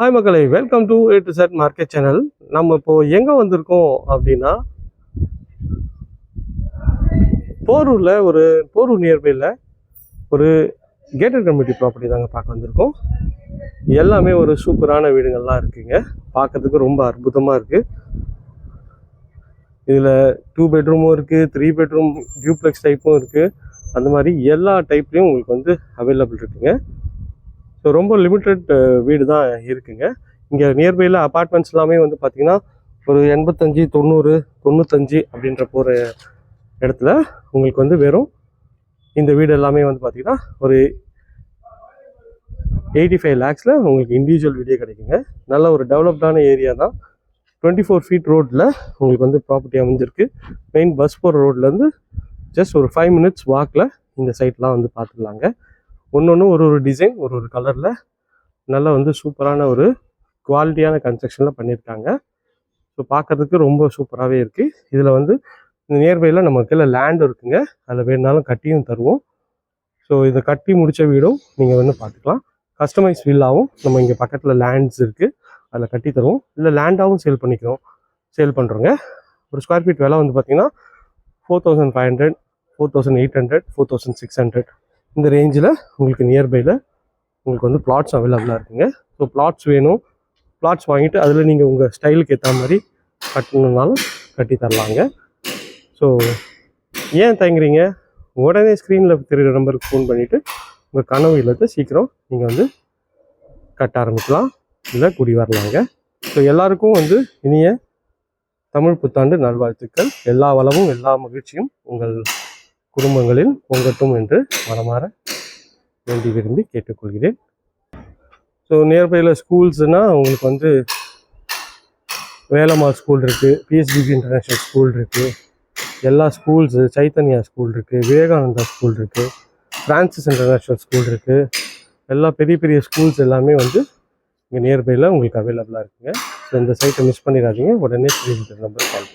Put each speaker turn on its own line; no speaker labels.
Hi மக்களை welcome to A to Z market channel நம்ம இப்போ எங்கே வந்திருக்கோம் அப்படின்னா போரூரில் ஒரு போரூர் நியர்பையில் ஒரு கேட்டட் கம்யூனிட்டி ப்ராப்பர்ட்டி தாங்க பார்க்க வந்திருக்கோம். எல்லாமே ஒரு சூப்பரான வீடுங்கள்லாம் இருக்குங்க. பார்க்கறதுக்கு ரொம்ப அற்புதமாக இருக்குது இதில் டூ பெட்ரூமும் இருக்குது த்ரீ பெட்ரூம் டியூப்ளெக்ஸ் டைப்பும் இருக்குது அந்த மாதிரி எல்லா டைப்லேயும் உங்களுக்கு வந்து அவைலபிள் இருக்குங்க. ஸோ ரொம்ப லிமிட்டட் வீடு தான் இருக்குங்க. இங்கே நியர்பையில் அப்பார்ட்மெண்ட்ஸ் எல்லாமே வந்து பார்த்தீங்கன்னா ஒரு எண்பத்தஞ்சு தொண்ணூறு தொண்ணூத்தஞ்சு அப்படின்ற போகிற இடத்துல உங்களுக்கு வந்து வெறும் இந்த வீடு எல்லாமே வந்து பார்த்தீங்கன்னா ஒரு எயிட்டி ஃபைவ் லேக்ஸில் உங்களுக்கு இண்டிவிஜுவல் வீடியோ கிடைக்குங்க. நல்ல ஒரு டெவலப்டான ஏரியா தான். டுவெண்ட்டி ஃபோர் ஃபீட் ரோட்டில் உங்களுக்கு வந்து ப்ராப்பர்ட்டி அமைஞ்சிருக்கு. மெயின் பஸ் போகிற ரோட்லேருந்து ஜஸ்ட் ஒரு ஃபைவ் மினிட்ஸ் வாக்கில் இந்த சைட்லாம் வந்து பார்த்துக்கலாங்க ஒன்று ஒன்று ஒரு ஒரு டிசைன் ஒரு ஒரு கலரில் நல்லா வந்து சூப்பரான ஒரு குவாலிட்டியான கன்ஸ்ட்ரக்ஷனில் பண்ணியிருக்காங்க ஸோ பார்க்கறதுக்கு ரொம்ப சூப்பராகவே இருக்குது இதில் வந்து நியர்பையில் நம்ம கீழே லேண்ட் இருக்குங்க. அதில் வேணுனாலும் கட்டியும் தருவோம். ஸோ இதை கட்டி முடித்த வீடும் நீங்கள் வந்து பார்த்துக்கலாம் கஸ்டமைஸ் வில்லாவும் நம்ம இங்கே பக்கத்தில் லேண்ட்ஸ் இருக்குது அதில் கட்டி தருவோம். இல்லை லேண்டாகவும் சேல் பண்ணிக்கிறோம். சேல் பண்ணுறோங்க ஒரு ஸ்கொயர் ஃபீட் விலை வந்து பார்த்தீங்கன்னா four thousand five hundred four thousand eight hundred four thousand six hundred இந்த ரேஞ்சில் உங்களுக்கு நியர்பையில் உங்களுக்கு வந்து பிளாட்ஸ் அவைலபிளாக இருக்குங்க. ஸோ பிளாட்ஸ் வேணும். பிளாட்ஸ் வாங்கிட்டு அதில் நீங்கள் உங்கள் ஸ்டைலுக்கு ஏற்ற மாதிரி கட்டணுன்னாலும் கட்டி தரலாங்க. ஸோ ஏன் தயங்குறீங்க? உடனே ஸ்க்ரீனில் தெரிகிற நம்பருக்கு ஃபோன் பண்ணிவிட்டு உங்கள் கனவு இல்லத்தை சீக்கிரம் நீங்கள் வந்து கட்ட ஆரம்பிக்கலாம். இல்லை குடி வரலாங்க. ஸோ எல்லாருக்கும் வந்து இனிய தமிழ் புத்தாண்டு நல்வாழ்த்துக்கள். எல்லா வளமும் எல்லா மகிழ்ச்சியும் உங்கள் குடும்பங்களில் பொங்கட்டும் என்று மனமாற வேண்டி விரும்பி கேட்டுக்கொள்கிறேன். ஸோ நியர்பையில் ஸ்கூல்ஸ்னால் உங்களுக்கு வந்து வேலம்மாள் ஸ்கூல் இருக்குது பிஎஸ்டிபி இன்டர்நேஷ்னல் ஸ்கூல் இருக்குது எல்லா ஸ்கூல்ஸு சைத்தன்யா ஸ்கூல் இருக்குது விவேகானந்தா ஸ்கூல் இருக்குது ஃப்ரான்சிஸ் இன்டர்நேஷ்னல் ஸ்கூல் இருக்குது எல்லா பெரிய பெரிய ஸ்கூல்ஸ் எல்லாமே வந்து இங்கே நியர்பையில் உங்களுக்கு அவைலபிளாக இருக்குங்க. ஸோ இந்த சைட்டை மிஸ் பண்ணிடாதீங்க உடனே த்ரீ நம்பர் கால்